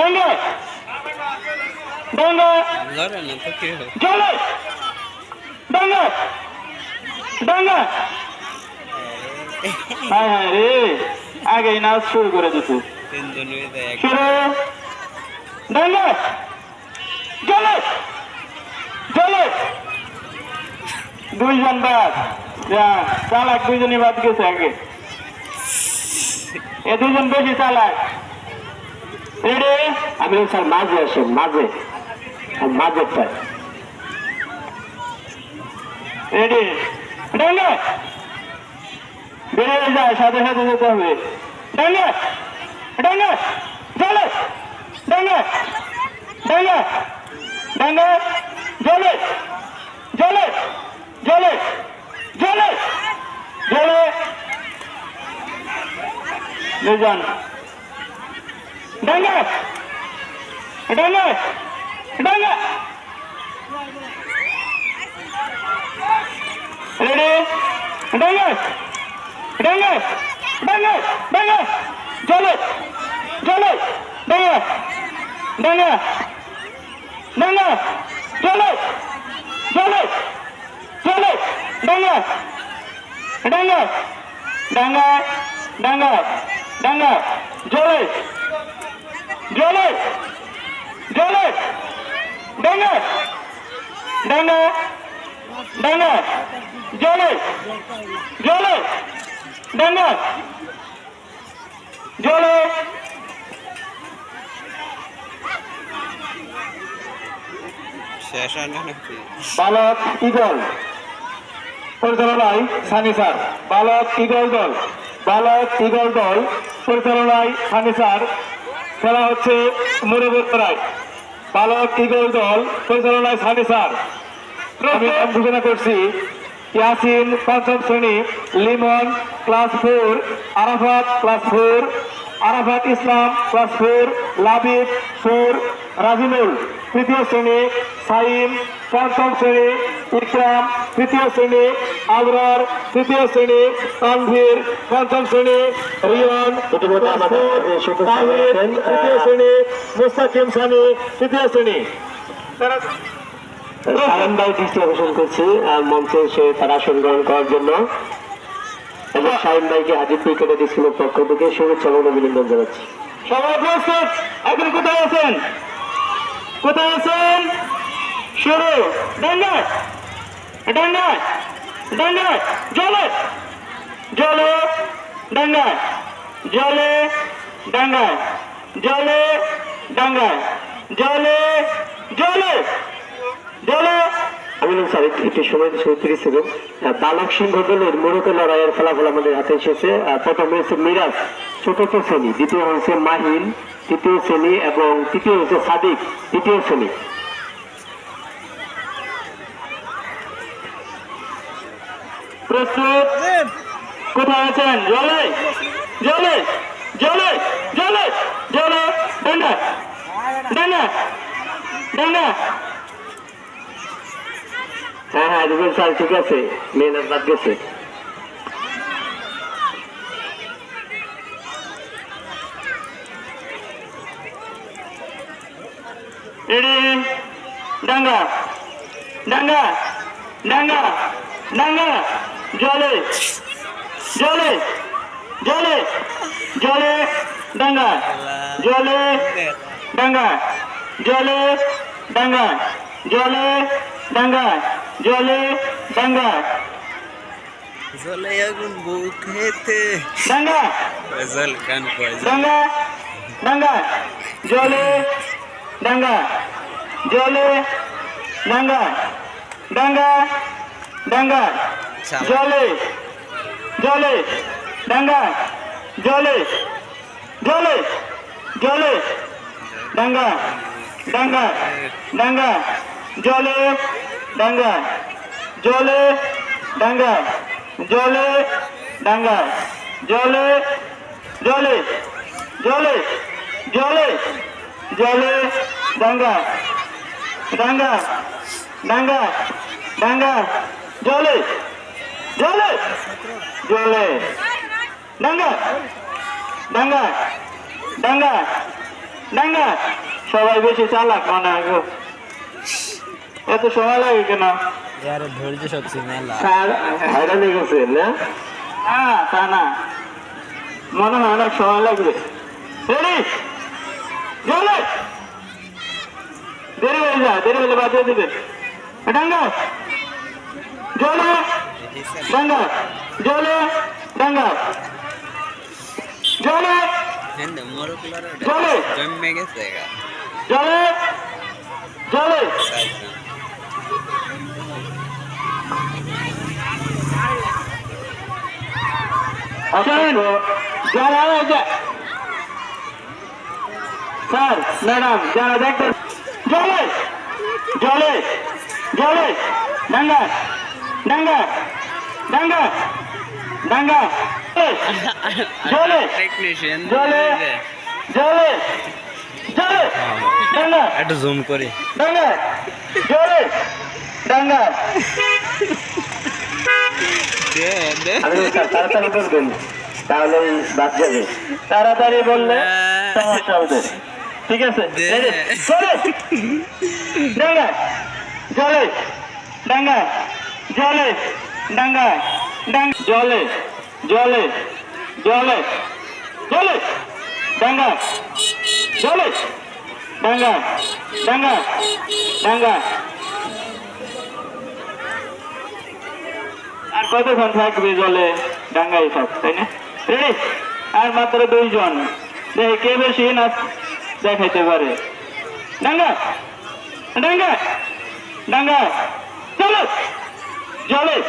ডাঙ্গা ডাঙ্গা জলে। ডাঙ্গা ডাঙ্গা হ্যাঁ হ্যাঁ রে আগেই নাচ শুরু করে দিতে শুরু। ডাঙ্গা জলে। জলে। দুইজন বাদ। চালাক দুইজনই বাদ গেছে আগে। এ দুজন বেশি চালাক। রেডি আমি স্যার মাঝে আসেন, মাঝে। মাঝে স্যার রেডি? যায় সাথে সাথে যেতে হবে। জলে জলে জলে জলে জলে দুজন ডাঙ্গা ডাঙ্গা ডাঙ্গা রেডি ডাঙ্গা ডাঙ্গা ডাঙ্গা ডাঙ্গা জলে জলে ডাঙ্গা ডাঙ্গা ডাঙ্গা জলে জলে জলে ডাঙ্গা ডাঙ্গা ডাঙ্গা ডাঙ্গা ডাঙ্গা জলে জলে জলে ডাঙ্গা ডাঙ্গা ডাঙ্গা জলে জলে ডাঙ্গা জলে। বালক ইগল পরিচালনায় সানি স্যার। বালক ইগল দল। বালক ইগল দল। পরিচালনায় সানি স্যার। খেলা হচ্ছে মুরুবুত্তরায় বালক ইগল দল, পরিচালনায় সানি স্যার। আমি ঘোষণা করছি, ইয়াসিন পঞ্চম শ্রেণি, Limon class four, Arafat class four, Arafat Islam class four, Labib four, Rajinul. তৃতীয় শ্রেণি সাইম পঞ্চম শ্রেণি ইকরাম তৃতীয় শ্রেণি আবরার তৃতীয় শ্রেণি তানভীর পঞ্চম শ্রেণি রিয়ন তৃতীয় শ্রেণি মুস্তাকিম সানি তৃতীয় শ্রেণি। দৃষ্টি আকর্ষণ করছি মঞ্চে এসে তার আসন গ্রহণ করার জন্য। এবং ভাইকে হাজিরপুর ক্যাডেট স্কুলের পক্ষ থেকে শুভেচ্ছা অভিনন্দন জানাচ্ছি। সবাই প্রস্তুত এখন কোথায় আছেন? কোথায় আছেন শুরু ডাঙ্গা ডাঙ্গা ডাঙ্গা জলে জলে ডাঙ্গা জলে ডাঙ্গা জলে ডাঙ্গা জলে জলে জলে আমি বললাম, স্যার একটু- সময় তিরিশ সেকেন্ড বালক সিংহ দলের মোড়কে লড়াইয়ের ফলাফল আমাদের হাতে এসেছে। প্রথম হয়েছে মিরাজ চতুর্থ শ্রেণি দ্বিতীয় হয়েছে মাহিন তৃতীয় শ্রেণি এবং তৃতীয় হয়েছে সাদিক তৃতীয় শ্রেণি। প্রস্তুত? কোথায় আছেন? জলে? জলে? জলে? জলে? জলে? ডাঙ্গা ডাঙ্গা ডাঙ্গা হ্যাঁ হ্যাঁ রুবেল স্যার ঠিক আছে। মেহনত বাদ গেছে। রেডি? ডাঙ্গা ডাঙ্গা ডাঙ্গা ডাঙ্গা জলে। জলে। জলে। জলে। ডাঙ্গা জলে। ডাঙ্গা জলে। ডাঙ্গা জলে। ডাঙ্গা জলে ডাঙ্গা জলে আগুন বুকেতে ডাঙ্গা জল গান কয় ডাঙ্গা ডাঙ্গা জলে ডাঙ্গা জলে ডাঙ্গা ডাঙ্গা ডাঙ্গা জলে জলে ডাঙ্গা জলে জলে জলে ডাঙ্গা ডাঙ্গা ডাঙ্গা জলে ডাঙ্গা জলে ডাঙ্গা জলে ডাঙ্গা জলে জলে জলে জলে জলে ডাঙ্গা ডাঙ্গা ডাঙ্গা ডাঙ্গা জলে জলে জলে ডাঙ্গা ডাঙ্গা ডাঙ্গা ডাঙ্গা সবাই বেশি চালাক মনে হয় গো। এত সময় লাগে কেন यार ধৈর্য শক্তি মেলা। স্যার হয়রান হয়ে গেছেন না? না তা না। মনে হয় অনেক সময় লাগবে। রেডি জলে দেরি হয়ে যায় দেরি হলে বাদ দিয়ে দিবে। ডাঙ্গা জলে ডাঙ্গা জলে ডাঙ্গা জলে চলে। জন্মে গেছে জলে জলে যারা স্যার ম্যাডাম যারা দেখবেন জলে জলে জলে ডাঙ্গা ডাঙ্গা ডাঙ্গা ডাঙ্গা জলে টেকনিশিয়ান জলে জলে জলে ডাঙ্গা একটু জুম করি। ডাঙ্গা জলে ডাঙ্গা দে দে আমি বলি, স্যার তাড়াতাড়ি বলবেন তাহলে বাদ যাবে। তাড়াতাড়ি বললে সমস্যা হবে। ঠিক আছে? ডাঙ্গা জলে। ডাঙ্গা জলে। ডাঙ্গা ডাঙ্গা জলে জলে জলে জলে। ডাঙ্গা জলে। ডাঙ্গা ডাঙ্গা ডাঙ্গা আর কতক্ষণ থাকবে জলে ডাঙ্গাই থাক তাই না? রেডি আর মাত্র দুইজন। দেখে কে বেশি না দেখাইতে পারে। ডাঙ্গা! ডাঙ্গা! ডাঙ্গা! চলো! জলে!